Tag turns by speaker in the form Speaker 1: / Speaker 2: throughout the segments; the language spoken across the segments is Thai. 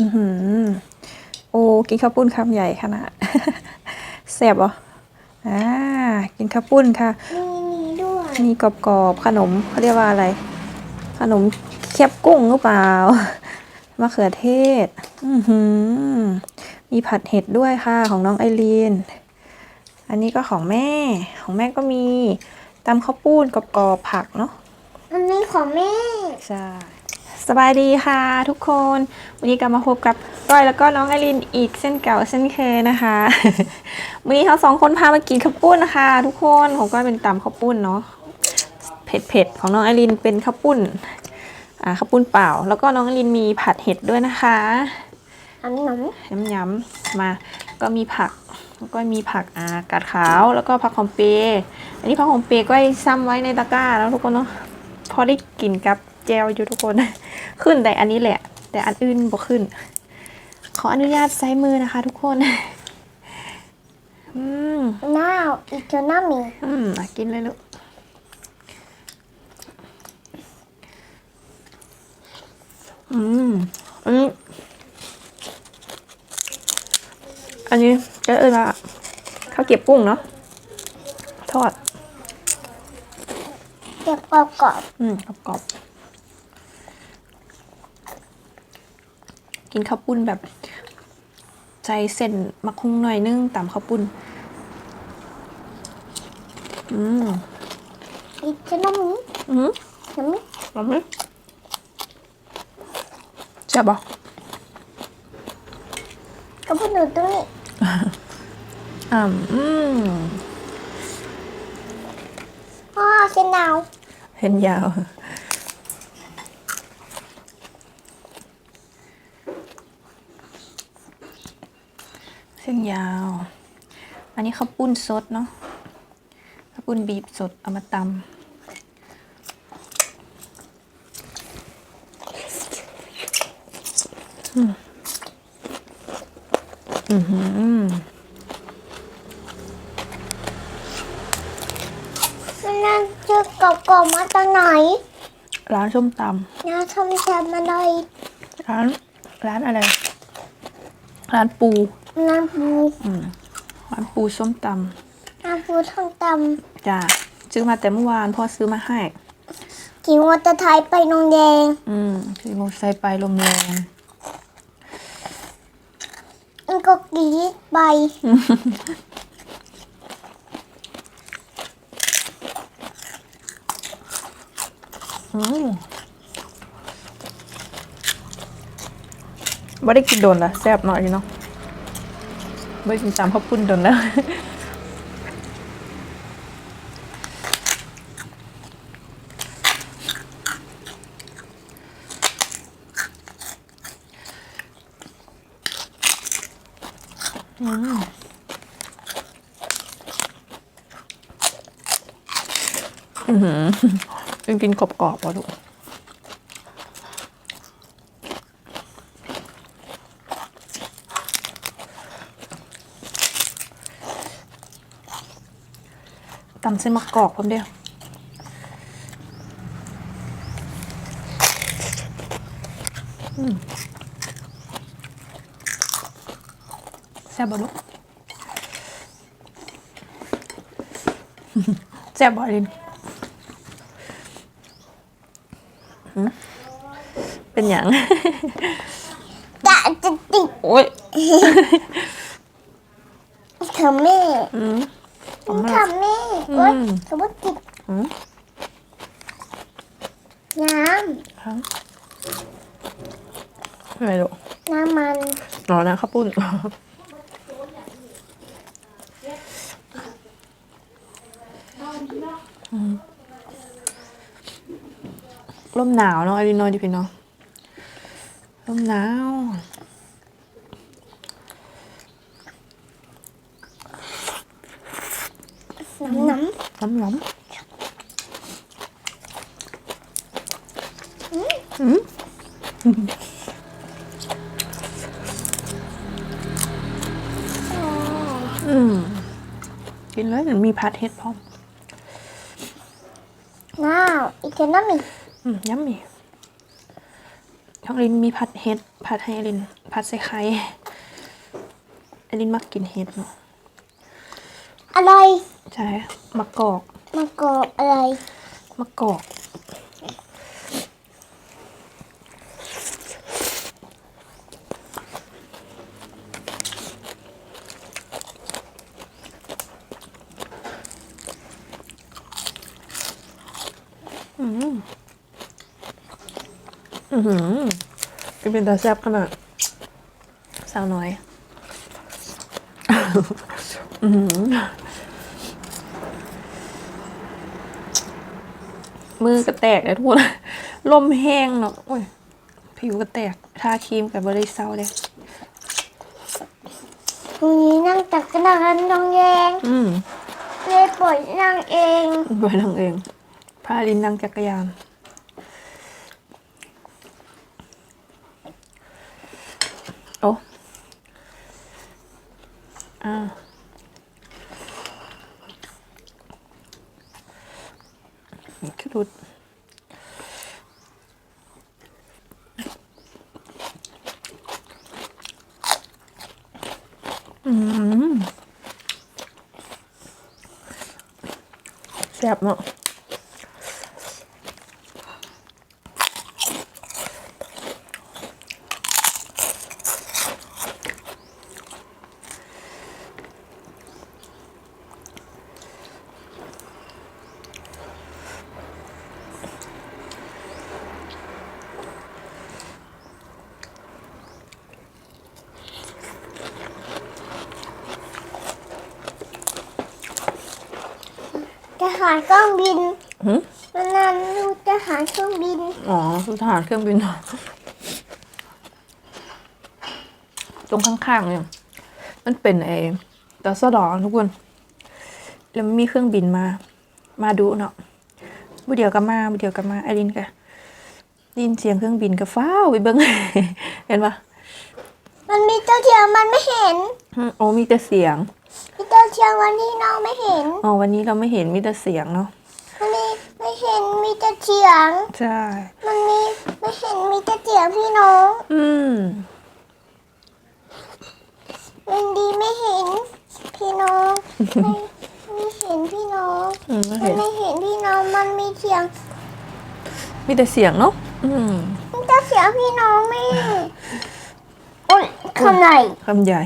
Speaker 1: อือหือ โอ้ กินข้าวปุ้นคำใหญ่ขนาดแซ่บเหรออ่า กินข้าวปุ้นค่ะ
Speaker 2: มีนี้ด้วย
Speaker 1: มีกรอบๆ ขนมเขาเรียกว่าอะไร ขนมเคียบกุ้งหรือเปล่ามะเขือเทศ อือหือ มีผัดเห็ดด้วยค่ะของน้องไอรีน อันนี้ก็ของแม่ ของแม่ก็มีตำข้าวปุ้นกรอบๆผักเนาะ
Speaker 2: อันนี้ของแม่
Speaker 1: ใช่ สบายดีค่ะทุกคน วันนี้กลับมาพบกับก้อยแล้วก็น้องไอรินอีกเส้นเก่าเส้นเคยนะคะ วันนี้เราสองคนพามากินข้าวปุ้นนะคะทุกคนของก้อยเป็นตำข้าวปุ้นเนาะเผ็ดๆของน้องไอรินเป็นข้าวปุ้นอ่าข้าวปุ้นเปล่า แล้วก็น้องไอรินมีผัดเห็ดด้วยนะคะ
Speaker 2: อันนี้หนม
Speaker 1: ย้ำๆมาก็มีผักแล้วก็มีผักอ่ากาดขาวแล้วก็ผักหอมเปรย์อันนี้ผักหอมเปรย์ก็ซ้ำไว้ในตะกร้าแล้วทุกคนเนาะพอได้กินกับ แจวอยู่ทุกคน ขึ้นแต่อันนี้แหละ แต่อันอื่นบ่ขึ้น ขออนุญาตใช้มือนะคะ ทุกคนอืม
Speaker 2: น้าวอีกตัวน้ามี
Speaker 1: อืมอะกินเลยลูกอืมอันนี้อันนี้จะเอ่ยว่าข้าวเกรี๊ยวกุ้งเนาะทอด
Speaker 2: เก็บกรอบกรอบ
Speaker 1: อืมกรอบๆ กินข้าวปุ้นแบบใจเส้นมะคุงหน่อยนึงตามข้าวปุ้น อืม
Speaker 2: อีกตัวน้ามี
Speaker 1: อืม
Speaker 2: น้ำมี
Speaker 1: อร่อยไหมแซ่บปะ
Speaker 2: ก็พูดดูตรงนี้
Speaker 1: อ่าอืม
Speaker 2: พ่อเส้นดาว
Speaker 1: เห็นยาว ส้นยาว อันนี้ข้าวปุ้นสดเนาะข้าวปุ้นบีบสดเอามาตำอืมอือหือ
Speaker 2: นั่นเจอกรอบกรอบมาจากไหน
Speaker 1: ร้านส้มต
Speaker 2: น้าทำแซมมาเลยำ
Speaker 1: ร้าน ร้านอะไร ร้านปู
Speaker 2: น้ำปู
Speaker 1: อืมร้านปูส้มต
Speaker 2: น้ำปูทั้งตำ
Speaker 1: จ้าซื้อมาแต่เมื่อวานพ่อซื้อมาให้ำ
Speaker 2: กี่วัวจะไทยไปนงแดง
Speaker 1: อืมขี่มอเตอร์ไซค์ไปลมแรง
Speaker 2: มันก็กรีดไป
Speaker 1: อืมไม่ได้กินโดนละแซ่บหน่อยเนาะ ไม่ได้กินตามข้าวปุ้นโดนแล้วอืมอือหือกินกรอบๆวะลูก ตำเส้นมะกอกผมเดียวอืมแซ่บบ่ลูกแซ่บบ่ลินหืมเป็นอย่าง
Speaker 2: กะจะติด
Speaker 1: โอ้ย
Speaker 2: เธอแม่
Speaker 1: อืม
Speaker 2: เธอแม่โอ๊ย
Speaker 1: อืม
Speaker 2: เธอว่าติด
Speaker 1: อืม
Speaker 2: น้
Speaker 1: ครับอะไรลูกำ
Speaker 2: น้ำมัน
Speaker 1: รอนะข้าวปุ้น อืมลมหนาวเนาะไอรินอยดิพี่เนาะลมหนาว
Speaker 2: น้ำน้
Speaker 1: น้ำน้ำอืมำอืมกินเลยมันมีผัดเห็ดพร้อม
Speaker 2: น้าวอีกเทน้ำมี
Speaker 1: อืมยัมมี่ท้องลินมีผัดเห็ดผัดให้ลินผัดผัดใส่ไข่ไอรินมักกินเห็ดเนาะ
Speaker 2: อะไร
Speaker 1: ใช่มะกอก
Speaker 2: มะกอกอะไร
Speaker 1: มะกอกอืมอือหือกินเป็นตาแซ่บขนาดสาวน้อย อือ หือมือก็แตกเลยทุกคนลมแห้งเนาะโอ้ยผิวก็แตก ทาครีมกับบริเซาเลย
Speaker 2: วันนี้นั่งตักกระดานน้องแยง
Speaker 1: อืม
Speaker 2: เลยปล่อยนั่งเอง
Speaker 1: บอยนั่งเอง พาลินนั่งจักรยาน โอ้อ่าคือรุดอืม แซ่บเนาะ
Speaker 2: หารเครื่องบิน
Speaker 1: หืม
Speaker 2: วันนั้นดูทหารเครื่องบิน
Speaker 1: อ๋อคือทหารเครื่องบินตรงข้างๆเนี่ยมันเป็นไอ้ตสดอทุกคน แล้วมันมีเครื่องบินมา มาดูเนาะบุเดียวก็มาบุเดียวก็มาไอรินก็ได้ยินเสียงเครื่องบินก็ฟ้าวไปเบิ้ง เห็นปะ
Speaker 2: มันมีเจ้าเทียมมันไม่เห็น
Speaker 1: อืมโอ้มีแต่เสียง
Speaker 2: มีเจ้าเทียมวันที่น้องไม่เห็น
Speaker 1: อ๋อวันนี้เราไม่เห็นมีแต่เสียงเนาะ
Speaker 2: มันมีไม่เห็นมีแต่เสียง
Speaker 1: ใช่
Speaker 2: มันมีไม่เห็นมีแต่เสียงพี่น้อง
Speaker 1: อืม
Speaker 2: มันดีไม่เห็นพี่น้องไม่ไม่เห็นพี่น้อง
Speaker 1: อืมไม่
Speaker 2: มัน
Speaker 1: เห็น
Speaker 2: ไม่เห็นพี่น้องมันมีเสียง
Speaker 1: มีแต่เสียงเนาะอืม
Speaker 2: มีแต่เสียงพี่น้องไม่โอ้ยคำไหน
Speaker 1: คำใหญ่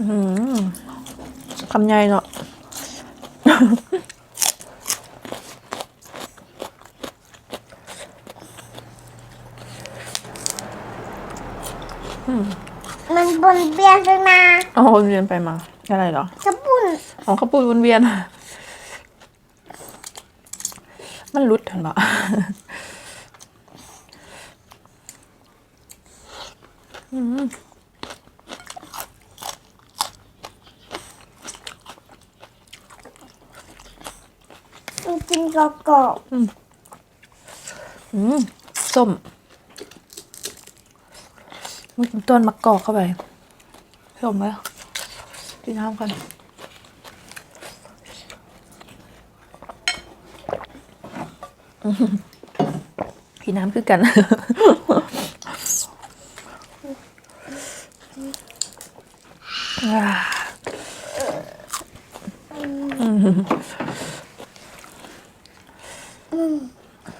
Speaker 1: อืม คำใหญ่เนาะ
Speaker 2: มันบนเบียนไปมา
Speaker 1: อ๋อวนเวียนไปมา อะไรเหรอ
Speaker 2: กระปุ่น
Speaker 1: อ๋อข้าวปุ้นวนเวียน มันรุดเห็นปะ อืม
Speaker 2: กินกรอบกรอบ
Speaker 1: อืมส้มมันกินต้นมะกอกเข้าไปส้มไหมกินน้ำกันอื้อหือพี่น้ำคือกัน อ่าอืม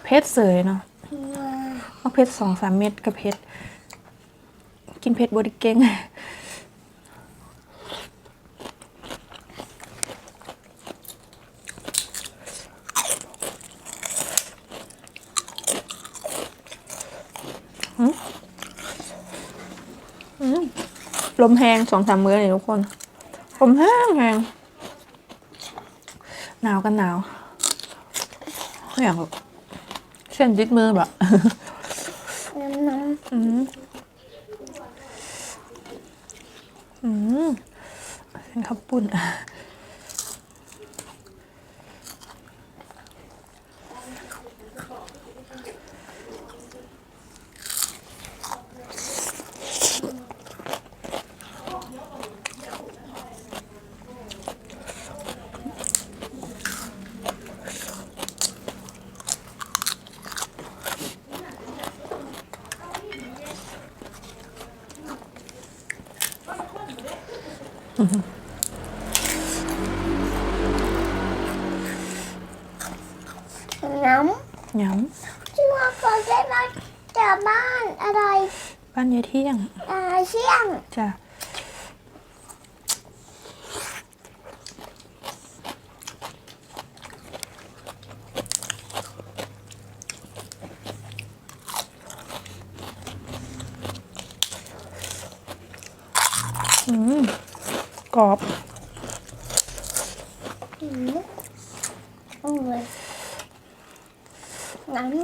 Speaker 1: เพชรเสยเนาะเอาเพชรสองสามเม็ดกับเพชรกินเพชรบดิเก่งลมแหงสองสามมื้อเลยทุกคน ลมแห้งแหงหนาวกันหนาว อย่างแบบเส้นยึดมือแบบ
Speaker 2: น้ำน้
Speaker 1: อืมอืมเป็นข้าวปุ้น
Speaker 2: น้
Speaker 1: ห ยำ
Speaker 2: ที่ว่าเขาได้มาจากบ้านอะไร
Speaker 1: บ้านยายเที่ยง
Speaker 2: อ่าเชี่ยง
Speaker 1: จ้ะอืมกรอบ
Speaker 2: อืมอืมน้ำ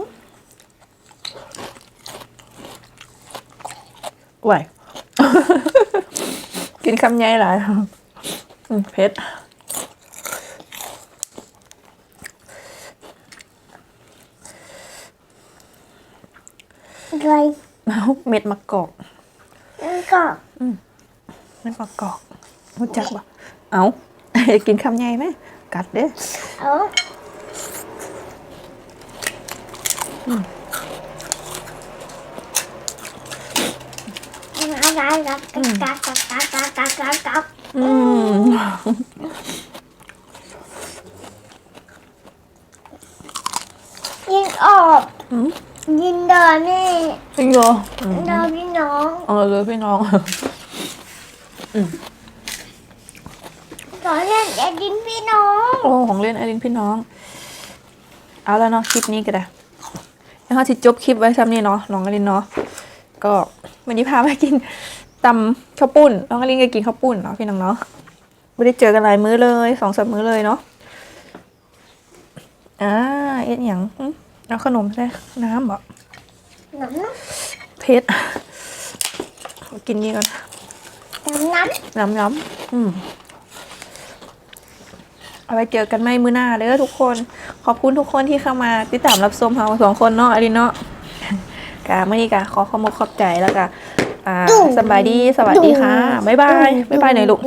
Speaker 1: ไหวกินคำใหญ่หลายอืมเผ็ด
Speaker 2: อะไร
Speaker 1: เอาเม็ดมะกอก
Speaker 2: แล้วก็
Speaker 1: เม็ดมะกอกรู้จักปะเอากินคำใหญ่ไหมกัดเด้อ
Speaker 2: เอาอะไรกักกักกักกักกักกักกักกัก
Speaker 1: อืม
Speaker 2: ยิงออกยิงเดินนี่
Speaker 1: จริงเหรอ
Speaker 2: เดินพี่น้อง
Speaker 1: เออเลยพี่น้อง
Speaker 2: ตอนเล่นจะดินพี่น้อง
Speaker 1: โอ้ของเล่นไอรินพี่น้อง เอาแล้วเนาะคลิปนี้ก็ได้แล้วเขาจะจบคลิปไว้ซ้ำนี่เนาะน้องไอรินเนาะก็ วันนี้พามากินตำข้าวปุ้นน้องไอรินก็กินข้าวปุ้นเนาะพี่น้องเนาะไม่ได้เจอกันหลายมื้อเลยสองสามมื้อเลยเนาะอ่าเอ็ดหยังอืมเอาขนมใช่น้ำเหรอ
Speaker 2: น้ำน้
Speaker 1: เพชรกินนี่ก่อนำ
Speaker 2: น้ำ
Speaker 1: น้ำน้ำอืมเอาไปเจอกันไม่มือหน้าเด้อทุกคน ขอบคุณทุกคนที่เข้ามาติดตามรับชมเราสองคนเนาะอลินเนาะ กาเมื่อนี้กะขอขอบคุณขอบใจแล้วกะอ่าสบายดีสวัสดีค่ะบ๊ายบายบ๊ายบายหน่อยลูก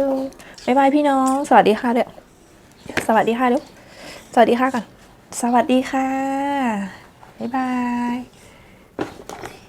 Speaker 1: บ๊ายบายพี่น้อง สวัสดีค่ะเด้อสวัสดีค่ะลูกสวัสดีค่ะก่อนสวัสดีค่ะบ๊ายบาย